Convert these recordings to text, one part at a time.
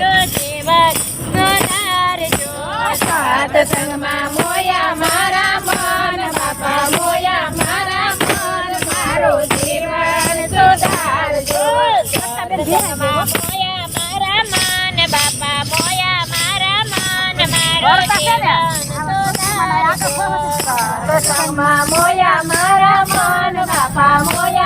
મારું જીવન સુધારજો સત્સંગમાં મોયા મારા મન બાપા મોયા મારા મન મારું જીવન સુધારજો સત્સંગમાં મોયા મારા મન બાપા મોયા મારા મન મારું જીવન સુધારજો સત્સંગમાં મોયા મારા મન બાપા, મોયા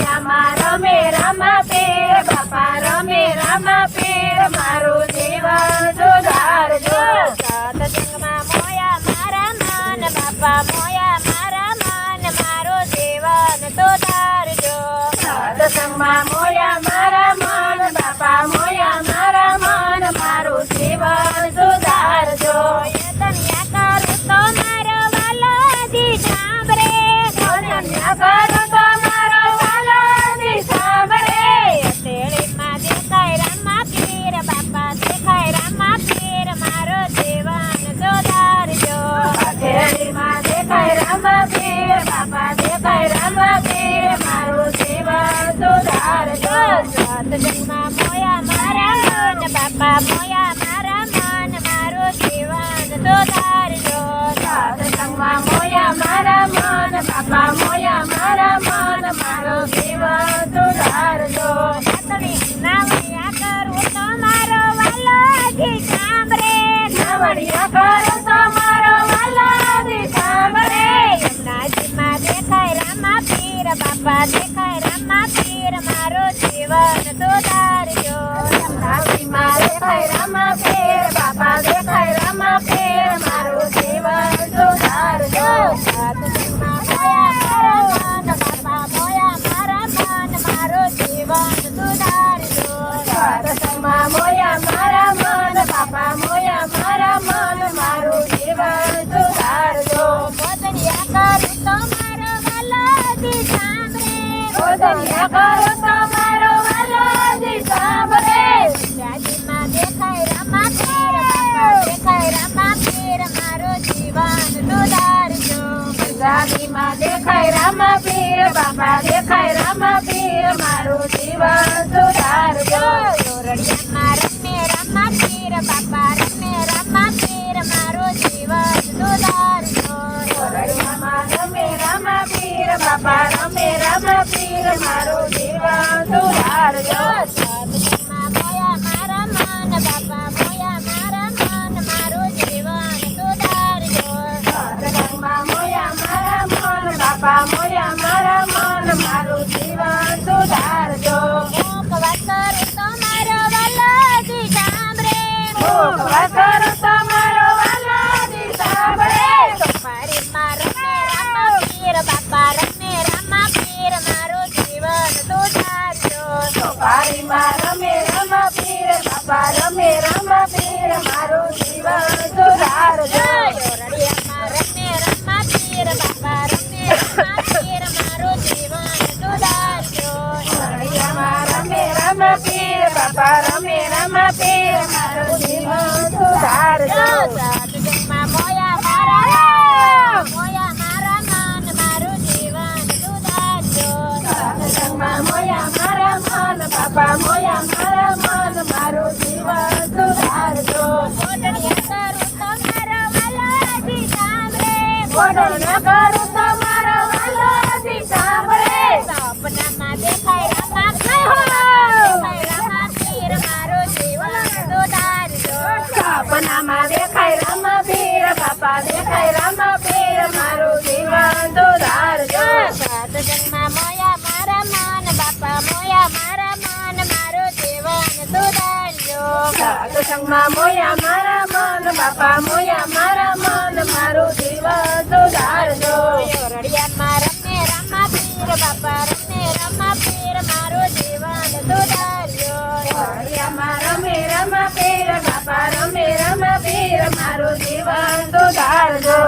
ઓરડિયામાં રમે રામા પીર, બાપા, રમે રામા પીર, મારું જીવન સુધારજો સત્સંગમાં મોયા મારા મન બાપા મોયા સત્સંગમાં મોયા મારા બાપા મોયા મારા મન, મારો જીવન સુધારજો સત્સંગમાં મોયા મારા મન, બાપા મોયા મારા મન, મારો જીવન સુધારજો નાતણી નાવડિયા કરું તો મારો વાલોજી સાંભળે. નવડિયા કરો તો મારો વાલાજી સાંભળે. નાજીમાં દેખાય રામા પીર, બાપા દેખાય ગાડીમાં દેખાય રામા પીર બાપા દેખાય રામા પીર મારું જીવન સુધારજો પીર બાપા રમે મારું સુધારજો સત્સંગમાં મોયા સોપારીમાં રમે રમા પીર બાપા રમે રમા પીર મારો જીવન સુધારજો ઓરડિયામાં રમે રામા પીર બાપા રમે રામા પીર મારો જીવન સુધારજો ઓરડિયામાં રમે રમા પીર બાપા રમે રમા પીર મારું જીવન સુધારજો સત્સંગમાં સપનામાં દેખાય રામા દેખાય રામા પીર મારો જીવન તો ધારજો સાત રામા સત્સંગમાં મોયા મારા મન બાપા મોયા મારા મન મારું જીવન સુધારજો રડિયામાં રમે રામા પીર બાપા રમે રામા પીર મારો જીવન સુધારજો રડિયામાં રમે રમા પીર બાપા રમે રમા પીર મારું જીવન સુધારજો